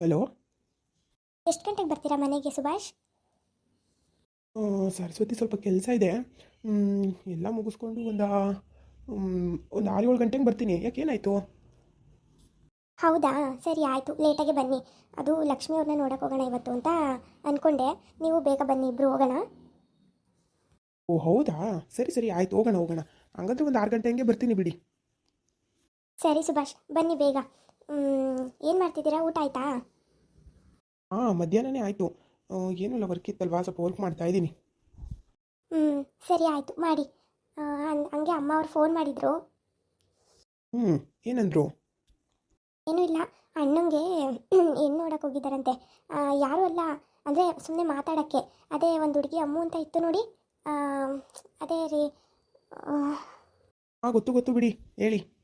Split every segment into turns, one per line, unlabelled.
Hello
ಎಷ್ಟು ಗಂಟೆಗೆ ಬರ್ತೀರಾ ಮನೆಗೆ ಸುಭಾಷ್
ಸರಸ್ವತಿ ಸ್ವಲ್ಪ ಕೆಲಸ ಇದೆ ಎಲ್ಲ ಮುಗಿಸ್ಕೊಂಡು ಒಂದು ಒಂದು ಆರು ಏಳು ಗಂಟೆಗೆ ಬರ್ತೀನಿ ಯಾಕೆ ಏನಾಯಿತು
ಹೌದಾ ಸರಿ ಆಯಿತು ಲೇಟಾಗೆ ಬನ್ನಿ ಅದು ಲಕ್ಷ್ಮಿ ಅವ್ರನ್ನ ನೋಡಕ್ಕೆ ಹೋಗೋಣ ಇವತ್ತು ಅಂತ ಅಂದ್ಕೊಂಡೆ ನೀವು ಬೇಗ ಬನ್ನಿ ಇಬ್ಬರು ಹೋಗೋಣ
ಓ ಹೌದಾ ಸರಿ ಸರಿ ಆಯ್ತು ಹೋಗೋಣ ಹೋಗೋಣ ಹಂಗಂದ್ರೆ ಒಂದು ಆರು ಗಂಟೆ ಹಂಗೆ ಬರ್ತೀನಿ ಬಿಡಿ
ಸರಿ ಸುಭಾಷ್ ಬನ್ನಿ ಬೇಗ. ಏನು ಮಾಡ್ತಿದ್ದೀರಾ? ಊಟ ಆಯಿತಾ?
ಹಾಂ ಮಧ್ಯಾಹ್ನನೇ ಆಯಿತು. ಏನೂ ಇಲ್ಲ ವರ್ಕ್ ಇತ್ತಲ್ವಾ? ಸ್ವಲ್ಪ ವರ್ಕ್ ಮಾಡ್ತಾ ಇದ್ದೀನಿ.
ಹ್ಞೂ ಸರಿ ಆಯಿತು ಮಾಡಿ. ಹಂಗ್- ಅಮ್ಮ ಅವ್ರು ಫೋನ್ ಮಾಡಿದರು.
ಹ್ಞೂ ಏನಂದ್ರು?
ಏನೂ ಇಲ್ಲ. ಅಣ್ಣಂಗೆ ಏನು ನೋಡಕ್ಕೆ ಹೋಗಿದ್ದಾರಂತೆ. ಯಾರೂ ಅಲ್ಲ. ಅಂದರೆ ಸುಮ್ಮನೆ ಮಾತಾಡೋಕ್ಕೆ. ಅದೇ ಒಂದು ಹುಡುಗಿ ಅಮ್ಮು ಅಂತ ಇತ್ತು ನೋಡಿ. ಅದೇ ರೀ
ಹಾಂ ಗೊತ್ತು ಗೊತ್ತು ಬಿಡಿ ಹೇಳಿ.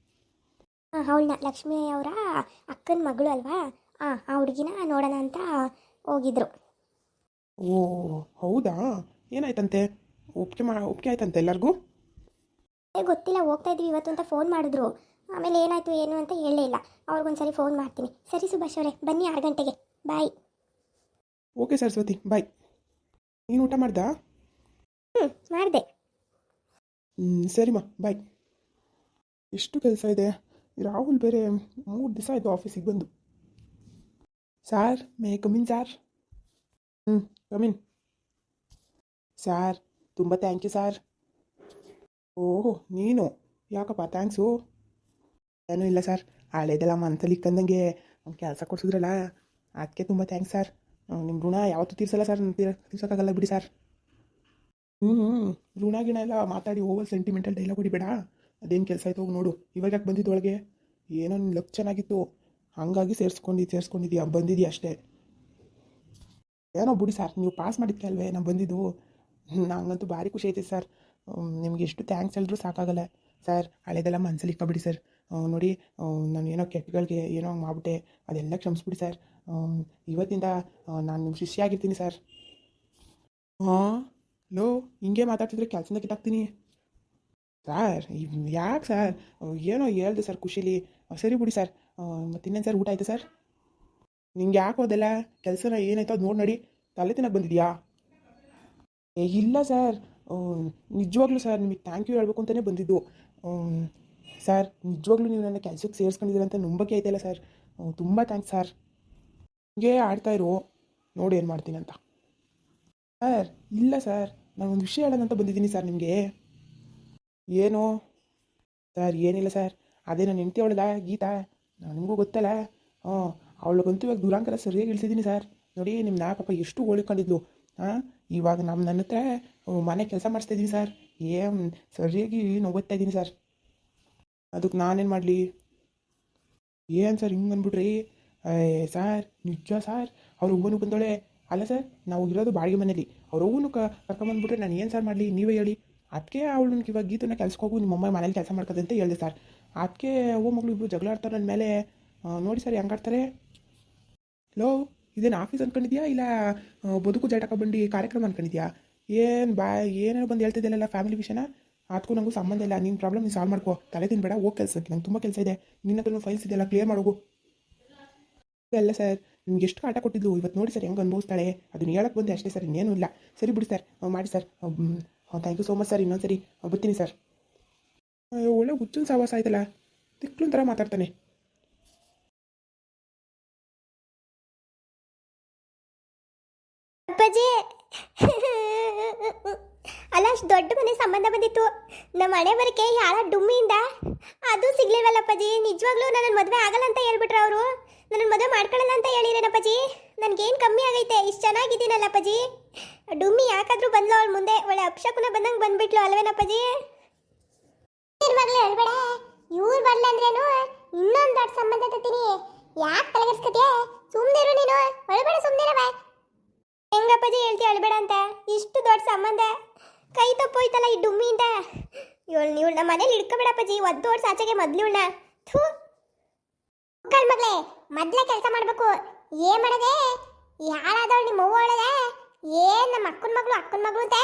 ಅವಳನ್ನ ಲಕ್ಷ್ಮಿ ಅವರ ಅಕ್ಕನ ಮಗಳು ಅಲ್ವಾ? ಹಾಂ ಆ ಹುಡುಗಿನ ನೋಡೋಣ ಅಂತ ಹೋಗಿದ್ರು.
ಓ ಹೌದಾ? ಏನಾಯ್ತಂತೆ? ಒಪ್ಪಿಗೆ ಮಾ ಒಪ್ಪಿಗೆ ಆಯ್ತಂತೆ ಎಲ್ಲರಿಗೂ?
ಏ ಗೊತ್ತಿಲ್ಲ ಹೋಗ್ತಾ ಇದ್ವಿ ಇವತ್ತು ಅಂತ ಫೋನ್ ಮಾಡಿದ್ರು. ಆಮೇಲೆ ಏನಾಯ್ತು ಏನು ಅಂತ ಹೇಳಲೇ ಇಲ್ಲ. ಅವ್ರಿಗೊಂದ್ಸರಿ ಫೋನ್ ಮಾಡ್ತೀನಿ. ಸರಿ ಸುಭಾಷ್ ಅವರೇ ಬನ್ನಿ ಆರು ಗಂಟೆಗೆ. ಬಾಯ್
ಓಕೆ ಸರಸ್ವತಿ ಬಾಯ್ ನೀನು ಊಟ ಮಾಡ್ದಾ?
ಹ್ಞೂ ಮಾಡಿದೆ.
ಹ್ಞೂ ಸರಿಮಾ ಬಾಯ್ ಎಷ್ಟು ಕೆಲಸ ಇದೆ? ರಾಹುಲ್ ಬೇರೆ ಮೂರು ದಿವಸ ಆಯಿತು ಆಫೀಸಿಗೆ ಬಂದು sir may come in sir ಹ್ಞೂ ಕಮಿನ್ ಸಾರ್ ತುಂಬ ಥ್ಯಾಂಕ್ ಯು ಸಾರ್ ಓಹೋ ನೀನು ಯಾಕಪ್ಪ ಥ್ಯಾಂಕ್ಸು ಏನೂ ಇಲ್ಲ ಸರ್ ಹಳೇದೆಲ್ಲ ಮನಸ್ಸಲ್ಲಿ ಇಕ್ಕಂದಂಗೆ ಕೆಲಸ ಕೊಡ್ಸಿದ್ರಲ್ಲ ಅದಕ್ಕೆ ತುಂಬ ಥ್ಯಾಂಕ್ಸ್ ಸರ್ ನಿಮ್ಮ ಋಣ ಯಾವತ್ತೂ ತೀರ್ಸಲ್ಲ ಸರ್ ತೀರ್ಸೋಕ್ಕಾಗಲ್ಲ ಬಿಡಿ ಸರ್ ಹ್ಞೂ ಋಣ ಗಿಣ ಎಲ್ಲ ಮಾತಾಡಿ ಓವರ್ ಸೆಂಟಿಮೆಂಟಲ್ ಡೈಲಾಗ್ ಹೊಡಿಬೇಡ ಅದೇನು ಕೆಲಸ ಆಯ್ತು ಹೋಗಿ ನೋಡು. ಇವಾಗ ಯಾಕೆ ಬಂದಿದ್ದು ಒಳಗೆ ಏನೋ ನಿನ್ನ ಲಕ್ ಚೆನ್ನಾಗಿತ್ತು. ಹಾಗಾಗಿ ಸೇರಿಸ್ಕೊಂಡು ಸೇರಿಸ್ಕೊಂಡಿದ್ದೀಯ ಬಂದಿದ್ದೀಯ ಅಷ್ಟೇ. ಏನೋ ಬಿಡಿ ಸರ್, ನೀವು ಪಾಸ್ ಮಾಡಿದ್ಕೆ ಅಲ್ವೇ ನಾನು ಬಂದಿದ್ದು? ನಂಗಂತೂ ಭಾರಿ ಖುಷಿ ಐತೆ ಸರ್. ನಿಮ್ಗೆ ಎಷ್ಟು ಥ್ಯಾಂಕ್ಸ್ ಹೇಳಿದ್ರು ಸಾಕಾಗಲ್ಲ. ಸರ್, ಹಳೆದೆಲ್ಲ ಮನಸ್ಸಲ್ಲಿ ಇಕ್ಕಬಿಡಿ ಸರ್. ನೋಡಿ ನಾನು ಏನೋ ಕೆಟ್ಟಗಳಿಗೆ ಏನೋ ಮಾಡ್ಬಿಟ್ಟೆ. ಅದೆಲ್ಲ ಕ್ಷಮಿಸ್ಬಿಡಿ ಸರ್. ಇವತ್ತಿಂದ ನಾನು ನಿಮ್ಮ ಶಿಷ್ಯ ಆಗಿರ್ತೀನಿ ಸರ್. ಹಾಂ? ಲೋ, ಹಿಂಗೆ ಮಾತಾಡ್ತಿದ್ರೆ ಕೆಲಸದಿಂದ ಕಿತ್ತಾಕ್ತೀನಿ. ಸರ್ ಯಾಕೆ ಸರ್? ಏನೋ ಹೇಳ್ದೆ ಸರ್ ಖುಷಿಲಿ. ಸರಿ ಬಿಡಿ ಸರ್. ಮತ್ತು ಇನ್ನೇನು ಸರ್ ಊಟ ಆಯ್ತು ಸರ್? ನಿಂಗೆ ಯಾಕೆ ಹೋದಲ್ಲ? ಕೆಲಸನ ಏನಾಯ್ತು ಅದು ನೋಡಿ ನಡಿ. ತಲೆ ತಿನ್ನಕ್ಕೆ ಬಂದಿದ್ಯಾ? ಏ, ಇಲ್ಲ ಸರ್. ನಿಜವಾಗ್ಲೂ ಸರ್ ನಿಮಗೆ ಥ್ಯಾಂಕ್ ಯು ಹೇಳ್ಬೇಕು ಅಂತಲೇ ಬಂದಿದ್ದು. ಸರ್, ನಿಜವಾಗ್ಲೂ ನೀವು ನನ್ನ ಕೆಲಸಕ್ಕೆ ಸೇರಿಸ್ಕೊಂಡಿದ್ದೀರ ಅಂತ ನಂಬಕ್ಕೆ ಆಯ್ತಲ್ಲ ಸರ್. ತುಂಬ ಥ್ಯಾಂಕ್ಸ್ ಸರ್. ಹಿಂಗೆ ಆಡ್ತಾ ಇರು. ನೋಡಿ ಏನು ಮಾಡ್ತೀನಿ ಅಂತ ಸರ್, ಇಲ್ಲ ಸರ್. ನಾನು ಒಂದು ವಿಷಯ ಹೇಳೋದಂತ ಬಂದಿದ್ದೀನಿ ಸರ್ ನಿಮಗೆ. ಏನು? ಸರ್, ಏನಿಲ್ಲ ಸರ್. ಅದೇ ನಾನು ಹೆಂಡತಿ ಅವಳಲ್ಲ, ಗೀತಾ. ನನಗೂ ಗೊತ್ತಲ್ಲ. ಹಾಂ, ಅವಳಿಗಂತೂ ಇವಾಗ ದೂರಾಂಕರ ಸರಿಯಾಗಿ ಇಳಿಸಿದ್ದೀನಿ ಸರ್. ನೋಡಿ ನಿಮ್ಮ ನಾ ಪಾಪ ಎಷ್ಟು ಹೋಳಿಕೊಂಡಿದ್ಲು ಹಾಂ, ಇವಾಗ ನಮ್ಮ ನನ್ನ ಹತ್ರ ಮನೆ ಕೆಲಸ ಮಾಡಿಸ್ತಾ ಇದ್ದೀನಿ ಸರ್. ಏನು ಸರಿಯಾಗಿ ನೋವುತ್ತಾ ಇದ್ದೀನಿ ಸರ್. ಅದಕ್ಕೆ ನಾನೇನು ಮಾಡಲಿ? ಏನು ಸರ್ ಹಿಂಗೆ ಅಂದ್ಬಿಟ್ರಿ ಸರ್, ನಿಜ ಸರ್. ಅವ್ರ ಹೂವನು ಬಂದೋಳೆ. ಅಲ್ಲ ಸರ್, ನಾವು ಇರೋದು ಬಾಡಿಗೆ ಮನೇಲಿ. ಅವ್ರ ಹೂವನು ಕರ್ಕೊಂಬಂದ್ಬಿಟ್ರೆ ನಾನು ಏನು ಸರ್ ಮಾಡಲಿ? ನೀವೇ ಹೇಳಿ. ಅದಕ್ಕೆ ಅವಳು ನನಗೆ ಇವಾಗ ಗೀತನ ಕೆಲ್ಸಕ್ಕೆ ಹೋಗು ನಿಮ್ಮ ಅಮ್ಮ ಮನೇಲಿ ಕೆಲಸ ಮಾಡ್ಕೋದೆ ಅಂತ ಹೇಳಿದೆ ಸರ್ ಅದಕ್ಕೆ ಓ ಮಗಳು ಇಬ್ಬರು ಜಗಳ ಆಡ್ತಾರೆ ನನ್ನ ಮೇಲೆ ನೋಡಿ ಸರ್ ಹೆಂಗಾಡ್ತಾರೆ ಲೋ, ಇದೇನು ಆಫೀಸ್ ಅಂದ್ಕೊಂಡಿದ್ಯಾ ಇಲ್ಲ ಬದುಕು ಜಾಟಕ ಬಂಡಿ ಕಾರ್ಯಕ್ರಮ ಅಂದ್ಕೊಂಡಿದ್ಯಾ ಏನು ಬಾ, ಏನೇನೋ ಬಂದು ಹೇಳ್ತಿದ್ದೆಲ್ಲ ಫ್ಯಾಮಿಲಿ ವಿಷಯನ? ಅದಕ್ಕೂ ನನಗೂ ಸಂಬಂಧ ಇಲ್ಲ ನಿನ್ನ ಪ್ರಾಬ್ಲಮ್ ನೀನು ಸಾಲ್ವ್ ಮಾಡ್ಕೋ. ತಲೆ ತಿನ್ಬೇಡ, ಹೋಗಿ ಕೆಲಸಕ್ಕೆ. ನಂಗೆ ತುಂಬ ಕೆಲಸ ಇದೆ. ನಿನ್ನ ಹತ್ರನೂ ಫೈಲ್ಸ್ ಇದೆಲ್ಲ ಕ್ಲಿಯರ್ ಮಾಡೋಗು ಅಲ್ಲ ಸರ್ ನಿಮ್ಗೆ ಎಷ್ಟು ಕಾಟ ಕೊಟ್ಟಿದ್ದು ಇವತ್ತು ನೋಡಿ ಸರ್ ಹೆಂಗೆ ಅನುಭವಿಸ್ತಾಳೆ. ಅದನ್ನ ಹೇಳಕ್ಕೆ ಬಂದೆ ಅಷ್ಟೇ ಸರ್ ಇನ್ನೇನು ಇಲ್ಲ. ಸರಿ ಬಿಡಿ ಸರ್ ಮಾಡಿ sir thank you so much sir, ಇನ್ನೊಂದು ಸರಿ. ಬರ್ತೀನಿ ಸರ್. ಒಳ್ಳೆ ಹುಚ್ಚನ್ ಸಾವಾಸ ಆಯ್ತಲ್ಲ. ತಿಕ್ಲುನ್ ಥರ ಮಾತಾಡ್ತಾನೆ.
ಅಪ್ಪಾಜಿ. ಅಲ್ಲ, ಅಷ್ಟು ದೊಡ್ಡ ಮನೆ ಸಂಬಂಧ ಬಂದಿತ್ತು. ನಮ್ಮ ಹಣೆ ಬರಕ್ಕೆ ಯಾರ ಡುಮ್ಮಿಯಿಂದ ಅದು ಸಿಗ್ಲಿಲ್ವಲ್ಲ ಅಪ್ಪಾಜಿ? ನಿಜವಾಗ್ಲೂ ನನ್ನ ಮದುವೆ ಆಗಲ್ಲ ಅಂತ ಹೇಳ್ಬಿಟ್ರು ಅವರು. ನನ್ನ ಮದುವೆ ಮಾಡ್ಕೊಳ್ಳಲ್ಲ ಅಂತ ಹೇಳಿರೇನಪ್ಪಾಜಿ? ನನಗೇನು ಕಮ್ಮಿ ಆಗೈತೆ? ಇಷ್ಟು ಚೆನ್ನಾಗಿದ್ದೀನಲ್ಲ ಅಪ್ಪಾಜಿ? ಡುಮ್ಮಿ ಯಾಕಾದ್ರೂ ಬಂದ್ಲು ಅವಳ ಮುಂದೆ. ಒಳ್ಳೆ ಅಪ್ಶಕುನ ಬಂದಂಗೆ ಬಂದ್ಬಿಟ್ಲು ಅಲ್ವೇನಪ್ಪಾಜಿ ಹೇಳ್ಬೇಡ. ಇವ್ರು ಬರ್ಲ ಅಂದ್ರೇನು ಇನ್ನೊಂದು ದೊಡ್ಡ ಸಂಬಂಧ ತತ್ತೀನಿ. ಯಾಕೆ ತಲೆಗೆಡ್ಸ್ಕತಿಯ? ಸುಮ್ಮನೆ ಇರು ನೀನು. ಒಳಬೇಡ ಸುಮ್ಮನೆ ಬಾ ಹೆಂಗಪ್ಪಾಜಿ ಹೇಳ್ತೀಯ ಅಳ್ಬೇಡ ಅಂತ? ಇಷ್ಟು ದೊಡ್ಡ ಸಂಬಂಧ. ಕೈ ತಪ್ಪೋಯ್ತಲ್ಲ ಈ ಡುಮ್ಮಿಯಿಂದ. ಇವಳು ನೀವು ನಮ್ಮ ಮನೇಲಿ ಇಡ್ಕೋಬೇಡಪ್ಪಾಜಿ ಒದ್ದು ವರ್ಷ ಆಚೆಗೆ ಮೊದ್ಲು ಇವಳನ್ನ. ಥೂ. ಮಕ್ಕಳ ಮಗಳೇ ಮೊದ್ಲೇ ಕೆಲಸ ಮಾಡಬೇಕು. ಏನ್ ಮಾಡದೆ? ಯಾರಾದವಳು ನಿಮ್ಮ ಅವ್ವ ಒಳಗೆ? ಏನ್ ನಮ್ಮ ಅಕ್ಕನ ಮಗಳು ಅಕ್ಕನ ಮಗಳು ಅಂತ?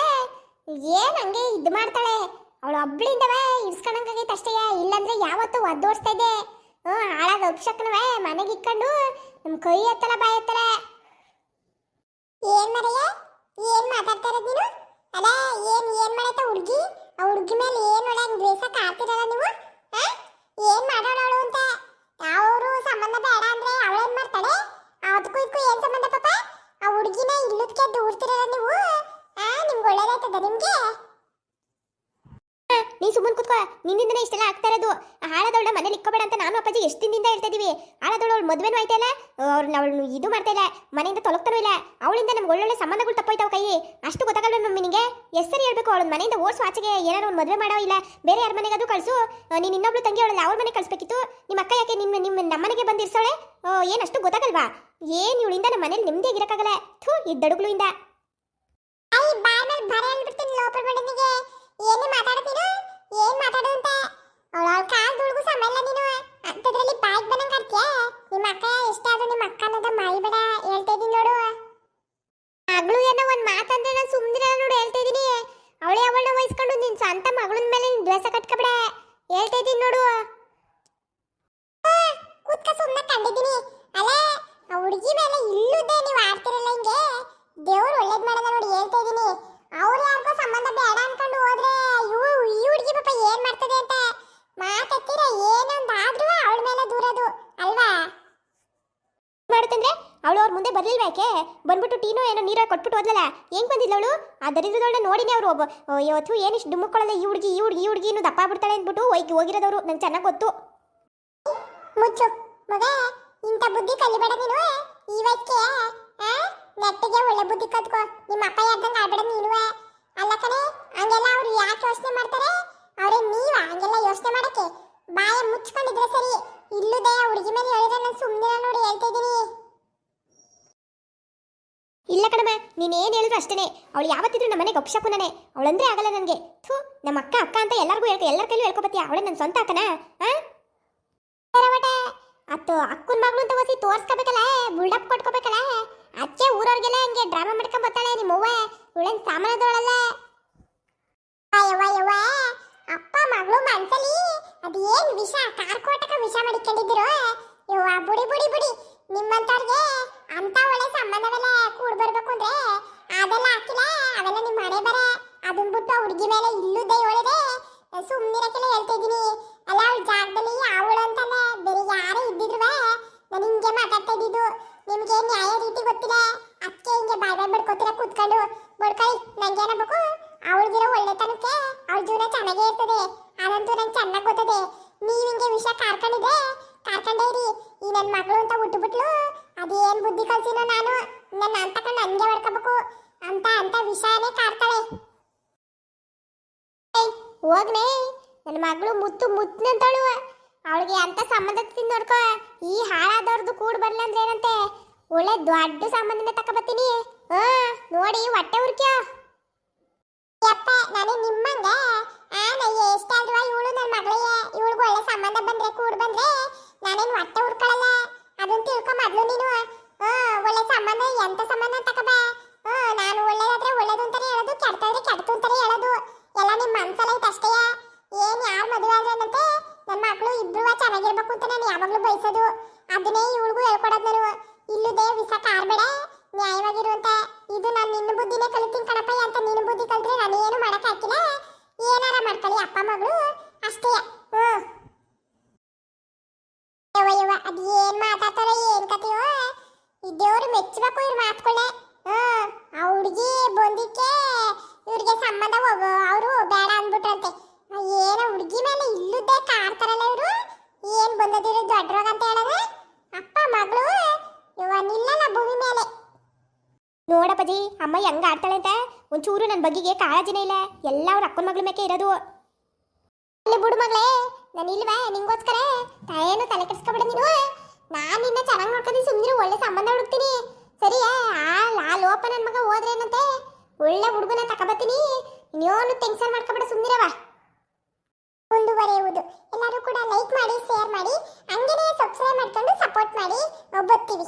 ಏನ್ ಹಂಗೆ ಇದು ಮಾಡ್ತಾಳೆ? ಅವಳು ಒಬ್ಳಿಂದವೇ ಇಡ್ಸ್ಕೊಳಂಗಾಗೈತೆ ಅಷ್ಟೇ. ಇಲ್ಲಾಂದ್ರೆ ಯಾವತ್ತೂ ಒದ್ದೋಡ್ಸ್ತಾ ಇದ್ದೆ. ಹ್ಞೂ ಹಾಳಾದ ಉಪ್ಸಕ್ಕನವೇ ಮನೆಗೆ ಇಕ್ಕೊಂಡು ನಮ್ಮ ಕೈ ಎತ್ತಲ್ಲ, ಬಾಯ್ ಏನ್ ಮರೆಯ? ಏನ್ ಮಾತಾಡ್ತಾ ನೀನು? ಅಲ್ಲ ಏನ್ ಏನ್ ಮಾಡೈತ ಹುಡುಗಿ? ಆ ಹುಡುಗಿ ಮೇಲೆ ಏನ್ ಒಳ್ಳೆ ದ್ವೇಷ ಆಡ್ತಿರಲ್ಲ ನೀವು ಆ? ಏನ್ ಮಾಡೋಣ ಅವಳು ಅಂತ ಅವರು ಸಂಬಂಧ ಬೇಡ ಅಂದ್ರೆ ಅವಳೇನ್ ಮಾಡ್ತಾಳೆ ಅದಕ್ಕೂ ಇದಕ್ಕೂ ಏನ್ ಸಂಬಂಧ ಪಾಪ ಆ ಹುಡುಗಿನ ಇಲ್ಲದಕ್ಕೆ ದೂರ್ತಿರಲ್ಲ ನೀವು ಆ ನಿಮ್ಗೆ ಒಳ್ಳೇದಾಯ್ತದ ನಿಮ್ಗೆ ನೀ ಸುಮ್ಮನೆ ಕುತ್ಕೋ ನಿನ್ನಿಂದನೇ ಇಷ್ಟೆಲ್ಲ ಆಗ್ತಾ ಇರೋದು ಆ ಹಾಳದವಳ ಮನೇಲಿ ಇಕ್ಕೋಬೇಡ ಅಂತ ನಾನು ಅಪ್ಪಾಜಿ ಎಷ್ಟು ದಿನದಿಂದ ಹೇಳ್ತಾ ಇದೀವಿ? ಹಾಳದವಳು ಅವಳು ಮದುವೆನೂ ಆಯ್ತಾ ಇಲ್ಲ? ಅವ್ರನ್ನ ಅವಳು ಇದು ಮಾಡ್ತಾ ಇಲ್ಲ. ಮನೆಯಿಂದ ತೊಲಗ್ತಾನೂ ಇಲ್ಲ. ಅವಳಿಂದ ನಮ್ಗೆ ಒಳ್ಳೊಳ್ಳೆ ಸಂಬಂಧಗಳು ತಪ್ಪೋಯ್ತಾವ ಕೈ ಅಷ್ಟು ಗೊತ್ತಾಗಲ್ಲ ಮಮ್ಮಿ ನಿಂಗೆ ಹೆಸರು ಹೇಳ್ಬೇಕು. ಅವಳ ಮನೆಯಿಂದ ಓಡಿಸು ಆಚೆಗೆ ಏನಾರು ಒಂದು ಮದುವೆ ಮಾಡೋ ಇಲ್ಲ. ಬೇರೆ ಯಾರ ಮನೆಗಾದ್ರೂ ಕಳಿಸು. ನೀನು ಇನ್ನೊಬ್ಳು ತಂಗಿ ಅವಳಲ್ಲ ಅವ್ರ ಮನೆ ಕಳಿಸ್ಬೇಕಿತ್ತು. ನಿಮ್ಮ ಅಕ್ಕ ಯಾಕೆ ನಿಮ್ಮ ನಿಮ್ಮ ನಮ್ಮನೆಗೆ ಬಂದಿರ್ಸೋಳೆ? ಏನಷ್ಟು ಗೊತ್ತಾಗಲ್ವಾ? ಏನು ಇವಳಿಂದ ನಮ್ಮ ಮನೇಲಿ ನೆಮ್ಮದಿ ಆಗಿರಕ್ಕಾಗಲ್ಲ? ಥೂ, ಈ ದಡುಗಳಿಂದ ಏನೇ ಮಾತಾಡ್ತೀನೋ ಏನ್ ಮಾತಾಡು ಅಂತ ಅವಳ ಕಾಲ್ ದುಡ್ಗು ಸಮಯ ನೀನು. ಅಂತದ್ರಲ್ಲಿ ಬಾಯ್ಗೆ ಬಂದಂಗೆ ಆಡ್ತೀಯ ನಿಮ್ಮ ಅಕ್ಕ ಎಷ್ಟಾದ್ರೂ ನಿಮ್ಮ ಅಕ್ಕ ಅನ್ನೋದ ಮಾರಿಬೇಡ ಹೇಳ್ತಾ ಇದ್ದೀನಿ ನೋಡು. ಆಗ್ಲೂ ಏನೋ ಒಂದು ಮಾತಂದ್ರೆ ನಾನು ಸುಮ್ಮನೆ ನೋಡು ಹೇಳ್ತಾ ಇದೀನಿ ಅವಳೇ ಅವಳನ್ನ ವಹಿಸ್ಕೊಂಡು ನಿನ್ ಸ್ವಂತ ಮಗಳನ್ ಮೇಲೆ ನಿನ್ ದ್ವೇಷ ಕಟ್ಕಬೇಡ ಹೇಳ್ತಾ ಇದೀನಿ ನೋಡು ಕೂತ್ಕ ಸುಮ್ಮನೆ ಕಂಡಿದ್ದೀನಿ ಅಲ್ಲ ಆ ಹುಡುಗಿ ಮೇಲೆ ಇಲ್ಲುದೇ ನೀವು ಆಡ್ತಿರಲ್ಲ ಹಿಂಗೆ ದೇವ್ರು ಒಳ್ಳೇದ್ ಮಾಡದ ನೋಡಿ ಹೇಳ್ತಾ ಇದೀನಿ ಅವ್ರು ಯಾರಿಗೋ ಸಂಬಂಧ ಬೇಡ ಅನ್ಕೊಂಡು ಹೋದ್ರೆ ಇವು ಈ ಹುಡುಗಿ ಪಾಪ ಏನ್ ಮಾಡ್ತದೆ ಅಂತ ಮಾತೆತ್ತಿರ ಏನೊಂದ್ ಆದ್ರೂ ಅವಳ ಮೇಲೆ ದೂರದು ಅಲ್ವಾ ಮಾಡುತ್ತಂದ್ರೆ ಅವಳು ಯಾಕೆ? ಬಂದ್ಬಿಟ್ಟು ಟೀನೋ ಏನೋ ನೀರ ಕೊಟ್ಬಿಟ್ಟು ಹೋದ್ಲಲ್ಲ, ಹೆಂಗ್ ಅದರಿಂದ ದೊಡ್ಡ ದರಿದ್ರದವಳನ್ನ ನೋಡಿನೇ ಅವರು ಒಬ್ಬ ಇವತ್ತು ಏನಿಷ್ಟು ಡುಮ್ಮಕ್ಕೊಳ್ಳಲ್ಲ ಈ ಹುಡುಗಿ ಈ ಹುಡುಗಿ ಈ ಹುಡುಗಿ ಇನ್ನೂ ದಪ್ಪ ಬಿಡ್ತಾಳೆ ಅಂದ್ಬಿಟ್ಟು ಹೋಗಿ, ಹೋಗಿರೋದವ್ರು, ನಂಗೆ ಚೆನ್ನಾಗಿ ಗೊತ್ತು. ಮುಚ್ಚು, ಮಗ, ಇಂಥ ಬುದ್ಧಿ ಕಲಿಬೇಡ ನೀನು ಈ ವಯಸ್ಸಿಗೆ, ಆ? ನೆಟ್ಟಿಗೆ ಒಳ್ಳೆ ಬುದ್ಧಿ ಕತ್ಕೋ ನಿಮ್ಮ ಅಪ್ಪ ಯಾರ್ದಂಗೆ ಆಡ್ಬೇಡ ನೀನು ಅಲ್ಲ ಕಣೆ, ಹಂಗೆಲ್ಲ ಅವ್ರು ಯಾಕೆ ಯೋಚನೆ ಮಾಡ್ತಾರೆ? ಅವ್ರೆ, ನೀವ ಹಂಗೆಲ್ಲ ಯೋಚನೆ ಮಾಡಕ್ಕೆ ಬಾಯ ಮುಚ್ಕೊಂಡಿದ್ರೆ ಸರಿ. ಇಲ್ಲದೆ ಹುಡುಗಿ ಮೇಲೆ ಹೇಳಿದ್ರೆ ನಾನು ಸುಮ್ಮನೆ ನೋಡಿ ಹೇಳ್ತಾ ಇಲ್ಲ ಕಣಮ್ಮ, ನೀನ್ ಏನ್ ಹೇಳಿದ್ರು ಅಷ್ಟೇನೆ. ಅವಳು ಯಾವತ್ತಿದ್ರು ನಮ್ಮ ಮನೆಗೆ ಅವ್ಳು ಅವಳಂದ್ರೆ ಆಗಲ್ಲ ನನಗೆ. ಥೂ, ನಮ್ಮ ಅಕ್ಕ ಅಕ್ಕ ಅಂತ ಎಲ್ಲರಿಗೂ ಹೇಳ್ಕೊ ಎಲ್ಲರ ಕೈಲೂ ಹೇಳ್ಕೊಬತ್ತೀಯ ಅವಳೇ ನನ್ನ ಸ್ವಂತ ಅಕ್ಕನ? ಅತ್ತು ಅಕ್ಕನ ಮಗಳು ಅಂತ ಓಸಿ ತೋರ್ಸ್ಕೋಬೇಕಲ್ಲ ಬುಲ್ಡಪ್ ಕೊಟ್ಕೋಬೇಕಲ್ಲ ಅಚ್ಚೆ ಊರವ್ರಿಗೆಲ್ಲ ಹಂಗೆ ಡ್ರಾಮಾ ಮಾಡ್ಕೊಂಡ್ ಬರ್ತಾಳೆ ನಿಮ್ಮ ಅವ್ವ ಇವಳೇನು ಯವ್ವ ಅಪ್ಪ ಮಗಳು ಮನ್ಸಲ್ಲಿ ಅದೇನ್ ವಿಷ, ಕಾರ್ಕೋಟಕ ವಿಷ ಮಾಡಿಕೊಂಡಿದ್ರು ಯವ್ವ, ಬುಡಿ ಬುಡಿ ಬುಡಿ. ನಿಮ್ಮಂತವ್ರಿಗೆ ಅಂತ ಒಳ್ಳೆ ಸಂಬಂಧವೆಲ್ಲ ಕೂಡ್ ಬರ್ಬೇಕು ಅಂದ್ರೆ ಅದೆಲ್ಲ ಹಾಕಿಲ್ಲ, ಅವೆಲ್ಲ ನಿಮ್ಮ ಮನೆ ಬರ. ಅದನ್ ಬಿಟ್ಟು ಹುಡುಗಿ ಮೇಲೆ ಇಲ್ಲುದೇ ಹೇಳಿದೆ ಸುಮ್ಮನಿರಕ್ಕೆಲ್ಲ ಹೇಳ್ತಾ ಇದೀನಿ ಅಲ್ಲ, ಅವಳ ಜಾಗದಲ್ಲಿ ಅವಳು ಅಂತಲ್ಲ ಬೇರೆ ಯಾರೇ ಇದ್ದಿದ್ರು ನಾನು ಹಿಂಗೆ ಮಾತಾಡ್ತಾ ಇದ್ದಿದ್ದು. ನಿಮ್ಗೆ ನ್ಯಾಯ ರೀತಿ ಗೊತ್ತಿಲ್ಲ. ಅದಕ್ಕೆ ಹಿಂಗೆ ಬಾಯ್ ಬಾಯ್ ಬಡ್ಕೋತೀರ ಕೂತ್ಕೊಂಡು. ಬಡ್ಕೊಳ್ಳಿ ನಂಗೆ ಏನಬೇಕು? ಅವಳಿಗಿರೋ ಒಳ್ಳೆತನಕ್ಕೆ ಅವಳ ಜೀವನ ಚೆನ್ನಾಗೇ ಇರ್ತದೆ. ಅದಂತೂ ನಂಗೆ ಚೆನ್ನಾಗಿ ಗೊತ್ತದೆ. ನೀವು ಹಿಂಗೆ ವಿಷಯ ಕಾರ್ಕೊಂಡಿದ್ರೆ, ಕಾರ್ಕೊಂಡೇ ಇರಿ. ಈ ನನ್ನ ಮಗಳು ಅಂತ ಹುಟ್ಟುಬಿಟ್ಲು ಅದೇನ್ ಬುದ್ಧಿ ಕಲ್ಸಿನೋ ನಾನು, ನನ್ನ ಅಂತಕ ನನ್ಗೆ ಹೊಡ್ಕೋಬೇಕು. ಅಂತ ಅಂತ ವಿಷಯನೇ ಕಾಡ್ತಾಳೆ. ಹೋಗ್ನೇ. ನನ್ನ ಮಗಳು ಮುತ್ತು ಮುತ್ತಿನಂತಳು ಅವಳಿಗೆ ಅಂತ ಸಂಬಂಧ ನೋಡ್ಕೋ. ಈ ಹಾಳಾದವ್ರದ್ದು ಕೂಡ್ ಬರ್ಲಂದ್ರೆ ಏನಂತೆ? ಒಳ್ಳೆ ದೊಡ್ಡ ಸಂಬಂಧನ ತಕೊಬತ್ತೀನಿ ಹಾ, ನೋಡಿ, ಹೊಟ್ಟೆ ಉರ್ಕ್ಯೋ. ಯಪ್ಪ, ನಾನು ನಿಮ್ಮಂಗ. ಆ, ನಾ ಎಷ್ಟಾದ್ರೂ ಇವಳು ನನ್ನ ಮಗಳಿಗೆ, ಇವಳಿಗೆ ಒಳ್ಳೆ ಸಂಬಂಧ ಬಂದ್ರೆ, ಕೂಡ್ ಬಂದ್ರೆ, ನಾನೇನು ಹೊಟ್ಟೆ ಉರ್ಕೊಳ್ಳಲ್ಲ. ಅದನ್ನ ತಿಳ್ಕೊ ಮೊದ್ಲು ನೀನು, ಹಾ, ಒಳ್ಳೆ ಸಂಬಂಧ, ಎಂತ ಸಂಬಂಧ ತಕಬ ನಾನು ಒಳ್ಳೇದಾದ್ರೆ ಒಳ್ಳೇದು ಅಂತಾನೆ ಹೇಳೋದು, ಕೆಡ್ತಾದ್ರೆ ಕೆಡ್ತು ಅಂತಾನೆ ಹೇಳೋದು. ಎಲ್ಲ ನಿಮ್ಮ ಮನ್ಸಲ್ಲ ಅಷ್ಟೇ. ಏನ್ ಯಾರು ಮದುವೆ ಆದ್ರೇನಂತೆ ನನ್ನ ಮಗಳು ಇಬ್ರು ಚೆನ್ನಾಗಿರ್ಬೇಕು ಅಂತ ನಾನು ಯಾವಾಗ್ಲೂ ಬಯಸೋದು. ಅದನ್ನೇ ಇವಳಿಗೂ ಹೇಳ್ಕೊಡೋದು ನಾನು. ಇಲ್ಲದೆ ವಿಸ ಕಾರ್ಬೇಡ. ನ್ಯಾಯವಾಗಿರುವಂತ, ಇದು ನಾನು ನಿನ್ನ ಬುದ್ಧಿನೇ ಕಲಿತೀನಿ ಕಣಪ್ಪ ಅಂತ ನಿನ್ನ ಬುದ್ಧಿ ಕಲ್ತ್ರೆ ನಾನು ಏನು ಮಾಡಕ್ ಹಾಕಿಲ್ಲ. ಏನಾರ ಮಾಡ್ಕೊಳ್ಳಿ, ಅಪ್ಪ ಮಗಳು ಅಷ್ಟೇ ಹ್ಮ್ ಯವ್ವ ಯವ್ವ ಅದ್ ಏನ್ ಮಾತಾಡ್ತಾರ ಏನ್ ಕತೆಯೋ ಈ ದೇವ್ರು ಮೆಚ್ಚಬೇಕು ಇವ್ರ ಮಾತ್ಕೊಳ್ಳೆ ಹ್ಮ್ ಆ ಹುಡುಗಿ ಬಂದಿಕ್ಕೆ ಇವ್ರಿಗೆ ಸಂಬಂಧ ಹೋಗು ಅವರು ಬೇಡ ಅಂದ್ಬಿಟ್ರಂತೆ ಆ ಏನ ಹುಡುಗಿ ಮೇಲೆ ಇಲ್ಲುದ್ದೇ ಕಾಡ್ತಾರಲ್ಲ ಇವರು ಏನ್ ಬಂದದಿರೋ ದೊಡ್ಡರೋಗ ಅಂತ ಹೇಳಿದ್ರೆ ಅಪ್ಪ ಮಗಳು ಇವ ನಿಲ್ಲಲ್ಲ ಭೂಮಿ ಮೇಲೆ ನೋಡಪ್ಪಾಜಿ ಅಮ್ಮ ಹೆಂಗ ಆಡ್ತಾಳೆ ಅಂತ? ಒಂಚೂರು ನನ್ನ ಬಗ್ಗೆಗೆ ಕಾಳಜಿನೇ ಇಲ್ಲ. ಎಲ್ಲ ಅವ್ರ ಅಕ್ಕನ ಮಗಳ ಮೇಕೆ ಇರೋದು. ಅಲ್ಲಿ ಬಿಡು ಮಗಳೇ, ನಾನು ಇಲ್ವಾ? ನಿಂಗೋಸ್ಕರ? ಏನು ತಲೆ ಕೆಡಿಸ್ಕೊಬೇಡ ನೀನು. ನಾನು ನಿನ್ನ ಚೆನ್ನಾಗಿ ನೋಡ್ಕೊಂಡು ಸುಮ್ಮನೆ ಒಳ್ಳೆ ಸಂಬಂಧ ಹುಡುಕ್ತೀನಿ. ಸರಿಯಾ? ಆ ಆ ಲೋಪ ನನ್ನ ಮಗ ಹೋದ್ರೇನಂತೆ ಒಳ್ಳೆ ಹುಡುಗನ ತಕೊಬತ್ತೀನಿ. ನೀನು ಟೆನ್ಷನ್ ಮಾಡ್ಕೊಬೇಡ ಸುಮ್ಮನಿರವ ಮುಂದುವರೆಯುವುದು. ಎಲ್ಲರೂ ಕೂಡ ಲೈಕ್ ಮಾಡಿ ಶೇರ್ ಮಾಡಿ. ಹಂಗೇನೆ ಸಬ್ಸ್ಕ್ರೈಬ್ ಮಾಡ್ಕೊಂಡು ಸಪೋರ್ಟ್ ಮಾಡಿ. ಬರ್ತೀವಿ